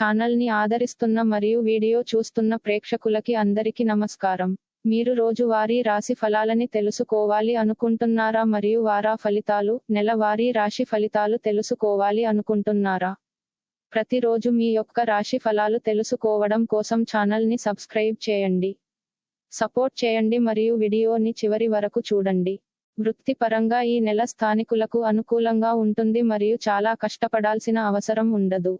ఛానల్ని ఆదరిస్తున్న మరియు వీడియో చూస్తున్న ప్రేక్షకులకి అందరికీ నమస్కారం. మీరు రోజువారీ రాశి ఫలాలని తెలుసుకోవాలి అనుకుంటున్నారా మరియు వారా ఫలితాలు నెలవారీ రాశి ఫలితాలు తెలుసుకోవాలి అనుకుంటున్నారా? ప్రతిరోజు మీ యొక్క రాశి ఫలాలు తెలుసుకోవడం కోసం ఛానల్ని సబ్స్క్రైబ్ చేయండి. సపోర్ట్ చేయండి మరియు వీడియోని చివరి వరకు చూడండి. వృత్తిపరంగా ఈ నెల స్థానికులకు అనుకూలంగా ఉంటుంది మరియు చాలా కష్టపడాల్సిన అవసరం ఉండదు.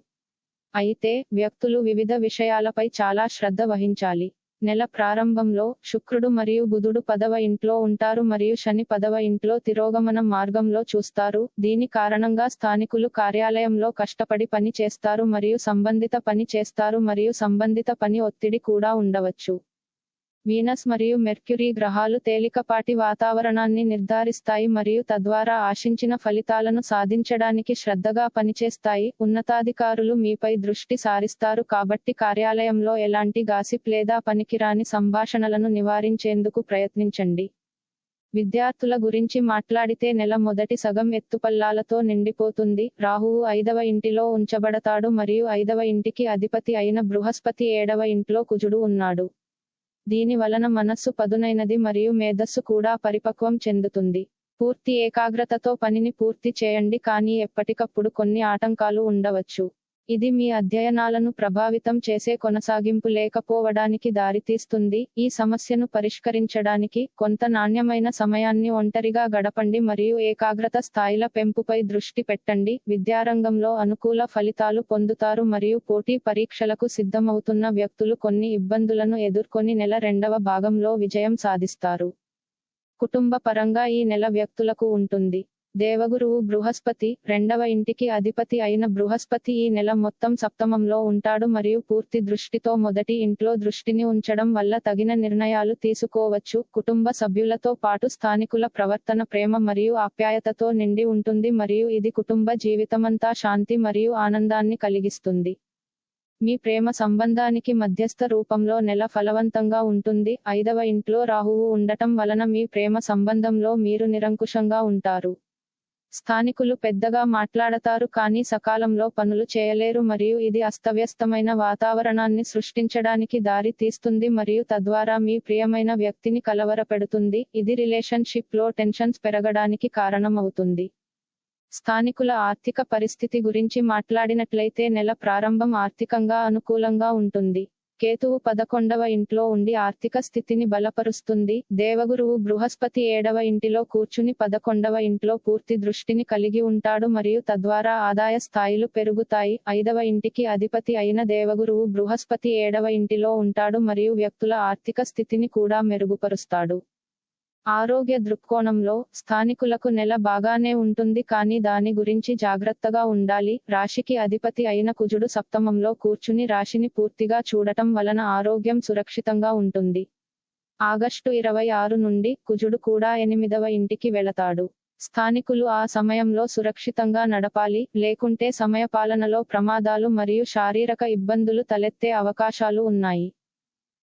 అయితే వ్యక్తులు వివిధ విషయాలపై చాలా శ్రద్ధ వహించాలి. నెల ప్రారంభంలో శుక్రుడు మరియు బుధుడు పదవ ఇంట్లో ఉంటారు మరియు శని పదవ ఇంట్లో తిరోగమనం మార్గంలో చూస్తారు. దీని కారణంగా స్థానికులు కార్యాలయంలో కష్టపడి పని చేస్తారు మరియు సంబంధిత పని చేస్తారు మరియు సంబంధిత పని ఒత్తిడి కూడా ఉండవచ్చు. వీనస్ మరియు మెర్క్యూరీ గ్రహాలు తేలికపాటి వాతావరణాన్ని నిర్ధారిస్తాయి మరియు తద్వారా ఆశించిన ఫలితాలను సాధించడానికి శ్రద్ధగా పనిచేస్తాయి. ఉన్నతాధికారులు మీపై దృష్టి సారిస్తారు కాబట్టి కార్యాలయంలో ఎలాంటి గాసిప్ లేదా పనికిరాని సంభాషణలను నివారించేందుకు ప్రయత్నించండి. విద్యార్థుల గురించి మాట్లాడితే నెల మొదటి సగం ఎత్తుపల్లాలతో నిండిపోతుంది. రాహువు ఐదవ ఇంటిలో ఉంచబడతాడు మరియు ఐదవ ఇంటికి అధిపతి అయిన బృహస్పతి ఏడవ ఇంట్లో కుజుడు ఉన్నాడు. దీని వలన మనస్సు పదునైనది మరియు మేధస్సు కూడా పరిపక్వం చెందుతుంది. పూర్తి ఏకాగ్రతతో పనిని పూర్తి చేయండి కానీ ఎప్పటికప్పుడు కొన్ని ఆటంకాలు ఉండవచ్చు. ఇది మీ అధ్యయనాలను ప్రభావితం చేసే కొనసాగింపు లేకపోవడానికి దారితీస్తుంది ఈ సమస్యను పరిష్కరించడానికి కొంత నాణ్యమైన సమయాన్ని ఒంటరిగా గడపండి మరియు ఏకాగ్రత స్థాయిల పెంపుపై దృష్టి పెట్టండి. విద్యారంగంలో అనుకూల ఫలితాలు పొందుతారు మరియు పోటీ పరీక్షలకు సిద్ధమవుతున్న వ్యక్తులు కొన్ని ఇబ్బందులను ఎదుర్కొని నెల రెండవ భాగంలో విజయం సాధిస్తారు. కుటుంబ పరంగా ఈ నెల వ్యక్తులకు ఉంటుంది. దేవగురువు బృహస్పతి రెండవ ఇంటికి అధిపతి అయిన బృహస్పతి ఈ నెల మొత్తం సప్తమంలో ఉంటాడు మరియు పూర్తి దృష్టితో మొదటి ఇంట్లో దృష్టిని ఉంచడం వల్ల తగిన నిర్ణయాలు తీసుకోవచ్చు. కుటుంబ సభ్యులతో పాటు స్థానికుల ప్రవర్తన ప్రేమ మరియు ఆప్యాయతతో నిండి ఉంటుంది మరియు ఇది కుటుంబ జీవితమంతా శాంతి మరియు ఆనందాన్ని కలిగిస్తుంది. మీ ప్రేమ సంబంధానికి మధ్యస్థ రూపంలో నెల ఫలవంతంగా ఉంటుంది. ఐదవ ఇంట్లో రాహువు ఉండటం వలన మీ ప్రేమ సంబంధంలో మీరు నిరంకుశంగా ఉంటారు. స్థానికులు పెద్దగా మాట్లాడతారు కానీ సకాలంలో పనులు చేయలేరు మరియు ఇది అస్తవ్యస్తమైన వాతావరణాన్ని సృష్టించడానికి దారి తీస్తుంది మరియు తద్వారా మీ ప్రియమైన వ్యక్తిని కలవరపెడుతుంది. ఇది రిలేషన్షిప్లో టెన్షన్స్ పెరగడానికి కారణమవుతుంది. స్థానికుల ఆర్థిక పరిస్థితి గురించి మాట్లాడినట్లయితే నెల ప్రారంభం ఆర్థికంగా అనుకూలంగా ఉంటుంది. కేతువు పదకొండవ ఇంట్లో ఉండి ఆర్థిక స్థితిని బలపరుస్తుంది. దేవగురువు బృహస్పతి ఏడవ ఇంటిలో కూర్చుని పదకొండవ ఇంట్లో పూర్తి దృష్టిని కలిగి ఉంటాడు మరియు తద్వారా ఆదాయ స్థాయిలు పెరుగుతాయి. ఐదవ ఇంటికి అధిపతి అయిన దేవగురువు బృహస్పతి ఏడవ ఇంటిలో ఉంటాడు మరియు వ్యక్తుల ఆర్థిక స్థితిని కూడా మెరుగుపరుస్తాడు. ఆరోగ్య దృక్కోణంలో స్థానికులకు నెల బాగానే ఉంటుంది కానీ దాని గురించి జాగ్రత్తగా ఉండాలి. రాశికి అధిపతి అయిన కుజుడు సప్తమంలో కూర్చుని రాశిని పూర్తిగా చూడటం వలన ఆరోగ్యం సురక్షితంగా ఉంటుంది. ఆగస్టు ఇరవై ఆరు నుండి కుజుడు కూడా ఎనిమిదవ ఇంటికి వెళతాడు. స్థానికులు ఆ సమయంలో సురక్షితంగా నడపాలి లేకుంటే సమయపాలనలో ప్రమాదాలు మరియు శారీరక ఇబ్బందులు తలెత్తే అవకాశాలు ఉన్నాయి.